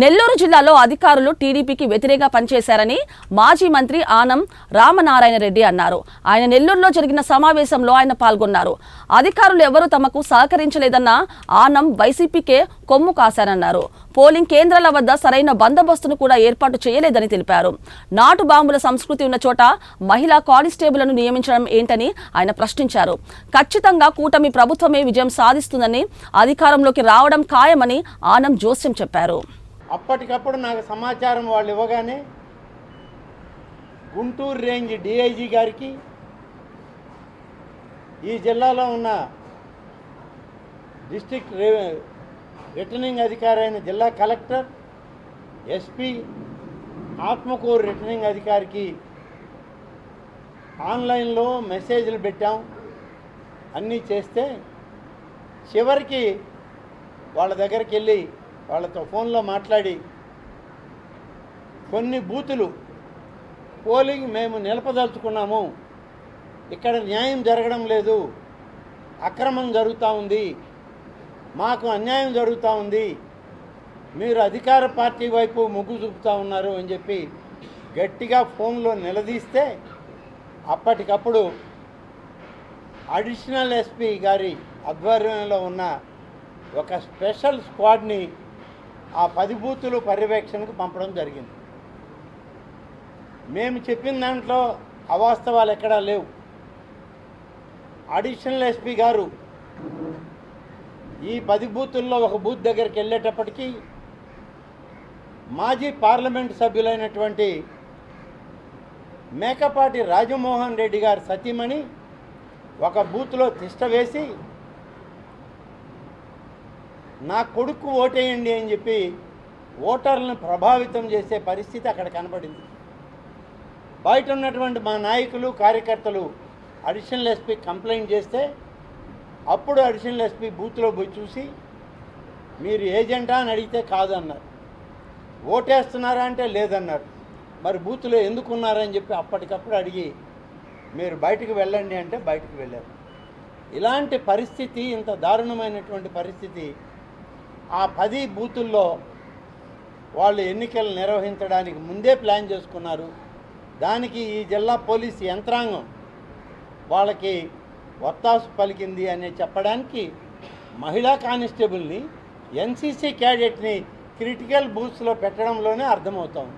నెల్లూరు జిల్లాలో అధికారులు టీడీపీకి వ్యతిరేక పనిచేశారని మాజీ మంత్రి ఆనం రామనారాయణ రెడ్డి అన్నారు. ఆయన నెల్లూరులో జరిగిన సమావేశంలో ఆయన పాల్గొన్నారు. అధికారులు ఎవరూ తమకు సహకరించలేదన్న ఆనం వైసీపీకే కొమ్ము కాశారన్నారు. పోలింగ్ కేంద్రాల వద్ద సరైన బందోబస్తును కూడా ఏర్పాటు చేయలేదని తెలిపారు. నాటు బాంబుల సంస్కృతి ఉన్న చోట మహిళా కానిస్టేబుల్ను నియమించడం ఏంటని ఆయన ప్రశ్నించారు. ఖచ్చితంగా కూటమి ప్రభుత్వమే విజయం సాధిస్తుందని అధికారంలోకి రావడం ఖాయమని ఆనం జోస్యం చెప్పారు. అప్పటికప్పుడు నాకు సమాచారం వాళ్ళు ఇవ్వగానే గుంటూరు రేంజ్ డిఐజీ గారికి ఈ జిల్లాలో ఉన్న డిస్టిక్ రిటర్నింగ్ అధికారి అయిన జిల్లా కలెక్టర్ ఎస్పీ ఆత్మకూరు రిటర్నింగ్ అధికారికి ఆన్లైన్లో మెసేజ్లు పెట్టాం. అన్నీ చేస్తే చివరికి వాళ్ళ దగ్గరికి వెళ్ళి వాళ్ళతో ఫోన్లో మాట్లాడి కొన్ని బూతులు పోలింగ్ మేము నిలపదలుచుకున్నాము. ఇక్కడ న్యాయం జరగడం లేదు. అక్రమం జరుగుతూ ఉంది. మాకు అన్యాయం జరుగుతూ ఉంది. మీరు అధికార పార్టీ వైపు మొగ్గు చూపుతూ ఉన్నారు అని చెప్పి గట్టిగా ఫోన్లో నిలదీస్తే అప్పటికప్పుడు అడిషనల్ ఎస్పీ గారి ఆధ్వర్యంలో ఉన్న ఒక స్పెషల్ స్క్వాడ్ని ఆ పది బూతులు పర్యవేక్షణకు పంపడం జరిగింది. మేము చెప్పిన దాంట్లో అవాస్తవాలు ఎక్కడా లేవు. అడిషనల్ ఎస్పీ గారు ఈ పది బూతుల్లో ఒక బూత్ దగ్గరికి వెళ్ళేటప్పటికీ మాజీ పార్లమెంట్ సభ్యులైనటువంటి మేకపాటి రాజమోహన్ రెడ్డి గారు సతీమణి ఒక బూత్లో తిష్ట వేసి నా కొడుకు ఓటేయండి అని చెప్పి ఓటర్లను ప్రభావితం చేసే పరిస్థితి అక్కడ కనబడింది బయట ఉన్నటువంటి మా నాయకులు కార్యకర్తలు అడిషనల్ ఎస్పీ కంప్లైంట్ చేస్తే అప్పుడు అడిషనల్ ఎస్పీ బూత్లో పోయి చూసి మీరు ఏజెంటా? అని అడిగితే కాదన్నారు. ఓటేస్తున్నారా? అంటే లేదన్నారు. మరి బూత్లో ఎందుకున్నారని చెప్పి అప్పటికప్పుడు అడిగి మీరు బయటకు వెళ్ళండి అంటే బయటకు వెళ్ళారు. ఇలాంటి పరిస్థితి ఇంత దారుణమైనటువంటి పరిస్థితి ఆ పది బూతుల్లో వాళ్ళు ఎన్నికలు నిర్వహించడానికి ముందే ప్లాన్ చేసుకున్నారు. దానికి ఈ జిల్లా పోలీస్ యంత్రాంగం వాళ్ళకి వత్తాసు పలికింది అని చెప్పడానికి మహిళా కానిస్టేబుల్ని ఎన్సీసీ క్యాడెట్ని క్రిటికల్ బూత్స్లో పెట్టడంలోనే అర్థమవుతోంది.